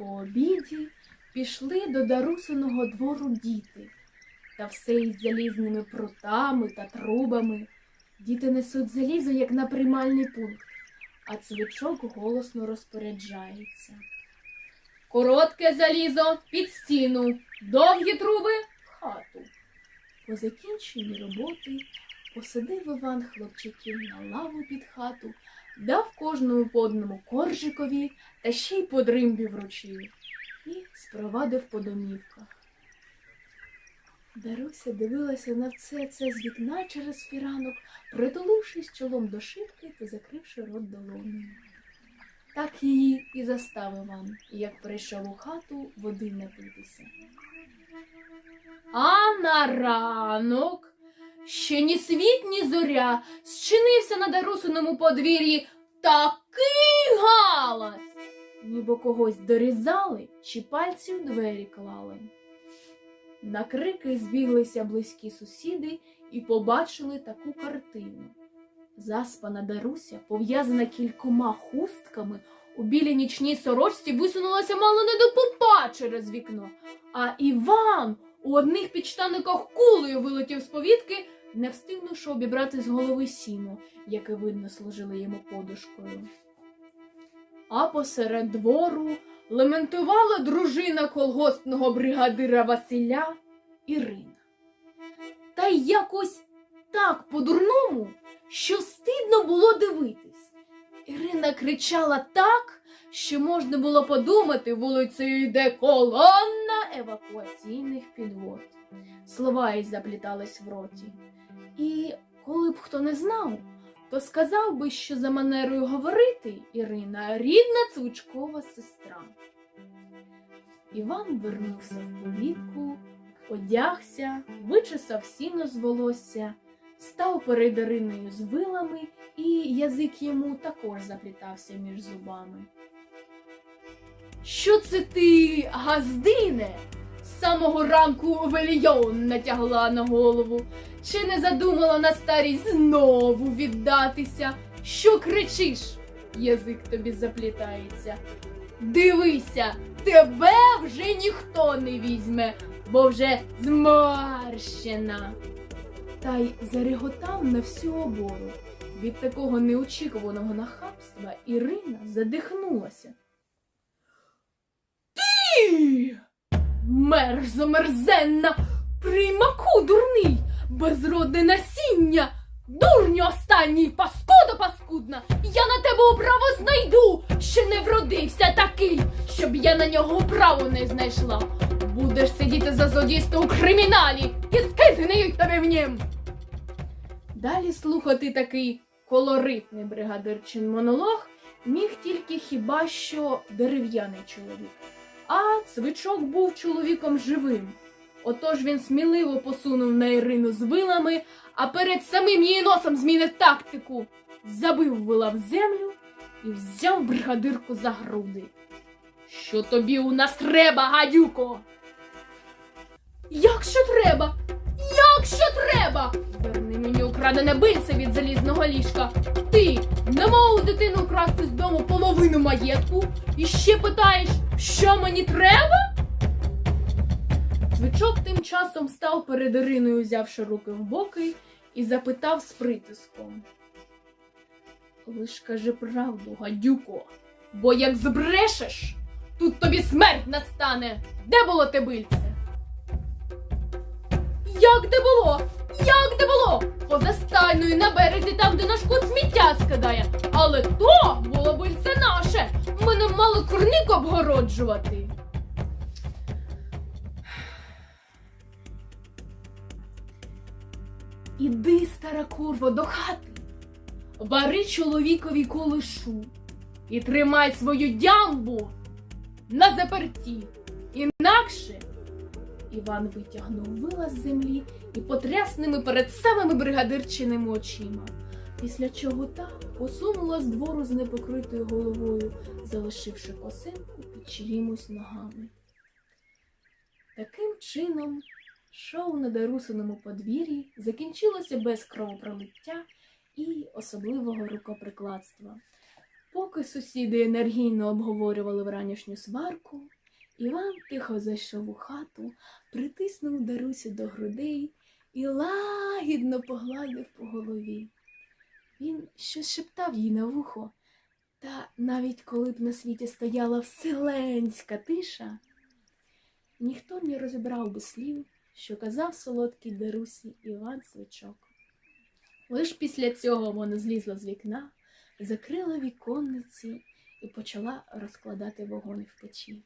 По обіді пішли до Дарусиного двору діти, та все із залізними прутами та трубами. Діти несуть залізо, як на приймальний пункт, а цвичок голосно розпоряджається. Коротке залізо під стіну, довгі труби в хату. По закінченні роботи посадив Іван хлопчиків на лаву під хату, дав кожному по одному коржикові та ще й по дримбі вручив і спровадив по домівках. Даруся дивилася на все це з вікна через фіранок, притулившись чолом до шибки та закривши рот долонею. Так її і застав Іван, як прийшов у хату води напитися. А на ранок ще ні світ, ні зоря зчинився на Дарусиному подвір'ї такий галас, ніби когось дорізали чи пальці в двері клали. На крики збіглися близькі сусіди і побачили таку картину. Заспана Даруся, пов'язана кількома хустками, у білій нічній сорочці висунулася мало не до попа через вікно, а Іван у одних підштаниках кулею вилетів з повітки, не встигнувши обібрати з голови сіно, яке видно служило йому подушкою. А посеред двору лементувала дружина колгоспного бригадира Василя Ірина. Та й якось так по-дурному, що стидно було дивитись. Ірина кричала так, що можна було подумати, вулицею йде евакуаційних підвод. Слова їй заплітались в роті. І коли б хто не знав, то сказав би, що за манерою говорити Ірина рідна цвичкова сестра. Іван вернувся в повітку, одягся, вичесав сіно з волосся, став перед Іриною з вилами, і язик йому також заплітався між зубами. Що це ти, газдине? З самого ранку велійон натягла на голову. Чи не задумала на старість знову віддатися? Що кричиш? Язик тобі заплітається. Дивися, тебе вже ніхто не візьме, бо вже змарщена. Та й зареготав на всю обору. Від такого неочікуваного нахабства Ірина задихнулася. Ти! Мерзо мерзенна, приймаку дурний, безродне насіння, дурню останній, паскуда паскудна, я на тебе управу знайду, що не вродився такий, щоб я на нього управу не знайшла. Будеш сидіти за злодійство у криміналі і скизгнеють тебе в нім. Далі слухати такий колоритний бригадирчин монолог міг тільки хіба що дерев'яний чоловік. А цвичок був чоловіком живим. Отож він сміливо посунув на Ірину з вилами, а перед самим її носом змінив тактику, забив вила в землю і взяв бригадирку за груди. Що тобі у нас треба, гадюко? Як що треба? Треба? Верни мені украдене бильце від залізного ліжка. Ти не мов дитину красти з дому половину маєтку і ще питаєш, що мені треба? Цвичок тим часом став перед Іриною, взявши руки в боки, і запитав з притиском. Лиш кажи правду, гадюко, бо як збрешеш, тут тобі смерть настане. Де було те? Як де було? Як де було? Поза стайною на березі, там, де наш кот сміття скидає. Але то було бильце наше. Ми не мали курник обгороджувати. Іди, стара курво, до хати, вари чоловікові колишу і тримай свою дямбу на заперті. Інакше Іван витягнув вила з землі і потряс ними перед самими бригадирчиними очима, після чого та посунула з двору з непокритою головою, залишивши косинку під чиїмось ногами. Таким чином, шоу на Дарусиному подвір'ї закінчилося без кровопролиття і особливого рукоприкладства. Поки сусіди енергійно обговорювали вранішню сварку, Іван тихо зайшов у хату, притиснув Дарусю до грудей і лагідно погладив по голові. Він щось шептав їй на вухо, та навіть коли б на світі стояла вселенська тиша, ніхто не розібрав би слів, що казав солодкій Дарусі Іван Свичок. Лиш після цього вона злізла з вікна, закрила віконниці і почала розкладати вогонь в печі.